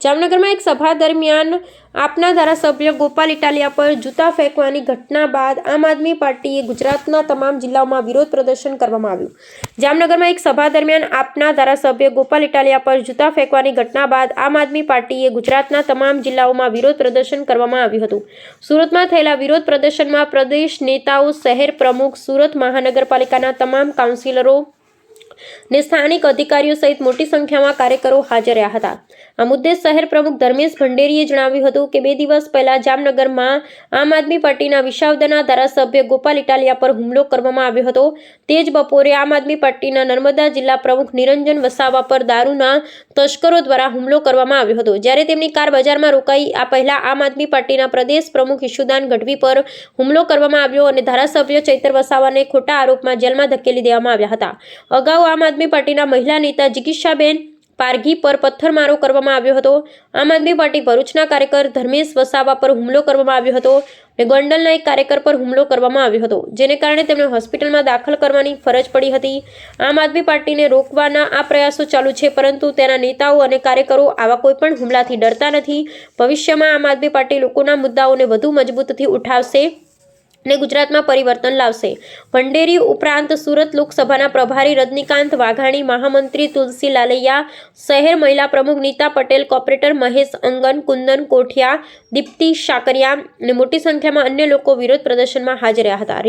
જામનગરમાં એક સભા દરમિયાન આપના ધારાસભ્ય ગોપાલ ઇટાલિયા પર જૂતા ફેંકવાની ઘટના બાદ આમ આદમી પાર્ટીએ ગુજરાતના તમામ જિલ્લાઓમાં વિરોધ પ્રદર્શન કરવામાં આવ્યું. જામનગરમાં એક સભા દરમિયાન આપના ધારાસભ્ય ગોપાલ ઇટાલિયા પર જૂતા ફેંકવાની ઘટના બાદ આમ આદમી પાર્ટીએ ગુજરાતના તમામ જિલ્લાઓમાં વિરોધ પ્રદર્શન કરવામાં આવ્યું હતું. સુરતમાં થયેલા વિરોધ પ્રદર્શનમાં પ્રદેશ નેતાઓ, શહેર પ્રમુખ, સુરત મહાનગરપાલિકાના તમામ કાઉન્સિલરો ને સ્થાનિક અધિકારીઓ સહિત મોટી સંખ્યામાં કાર્યકરો હાજર રહ્યા હતા. આ મુદ્દે શહેર પ્રમુખ ધર્મેશ ભંડેરીએ જણાવ્યું હતું કે બે દિવસ પહેલા જામનગરમાં આમ આદમી પાર્ટીના વિસાવદરના ધારાસભ્ય ગોપાલ ઇટાલિયા પર હુમલો કરવામાં આવ્યો હતો. તે જ બપોરે આમ આદમી પાર્ટીના નર્મદા જિલ્લા પ્રમુખ નિરંજન વસાવા પર દારૂના તસ્કરો દ્વારા હુમલો કરવામાં આવ્યો હતો. જ્યારે તેમની કાર બજારમાં રોકાઈ, આ પહેલા આમ આદમી પાર્ટીના પ્રદેશ પ્રમુખ ઈશુદાન ગઢવી પર હુમલો કરવામાં આવ્યો અને ધારાસભ્ય ચૈતર વસાવાને ખોટા આરોપમાં જેલમાં ધકેલી દેવામાં આવ્યા હતા. અગાઉ આમ આદમી પાર્ટીના મહિલા નેતા જિગીશાબેન પારઘી પર પથ્થરમારો કરવામાં આવ્યો હતો. આમ આદમી પાર્ટી ભરૂચના કાર્યકર ધર્મેશ વસાવા પર હુમલો કરવામાં આવ્યો હતો અને ગોંડલના એક કાર્યકર પર હુમલો કરવામાં આવ્યો હતો, જેને કારણે તેમને હોસ્પિટલમાં દાખલ કરવાની ફરજ પડી હતી. આમ આદમી પાર્ટીને રોકવાના આ પ્રયાસો ચાલુ છે, પરંતુ તેના નેતાઓ અને કાર્યકરો આવા કોઈપણ હુમલાથી ડરતા નથી. ભવિષ્યમાં આમ આદમી પાર્ટી લોકોના મુદ્દાઓને વધુ મજબૂતથી ઉઠાવશે. ને ગુજરાતમાં પરિવર્તન લાવશે. ભંડેરી ઉપરાંત સુરત લોકસભાના પ્રભારી રજનીકાંત વાઘાણી, મહામંત્રી તુલસી લાલૈયા, શહેર મહિલા પ્રમુખ નીતા પટેલ, કોર્પોરેટર મહેશ અંગન, કુંદન કોઠિયા, દીપ્તિ શાકરિયા અને મોટી સંખ્યામાં અન્ય લોકો વિરોધ પ્રદર્શનમાં હાજર રહ્યા હતા.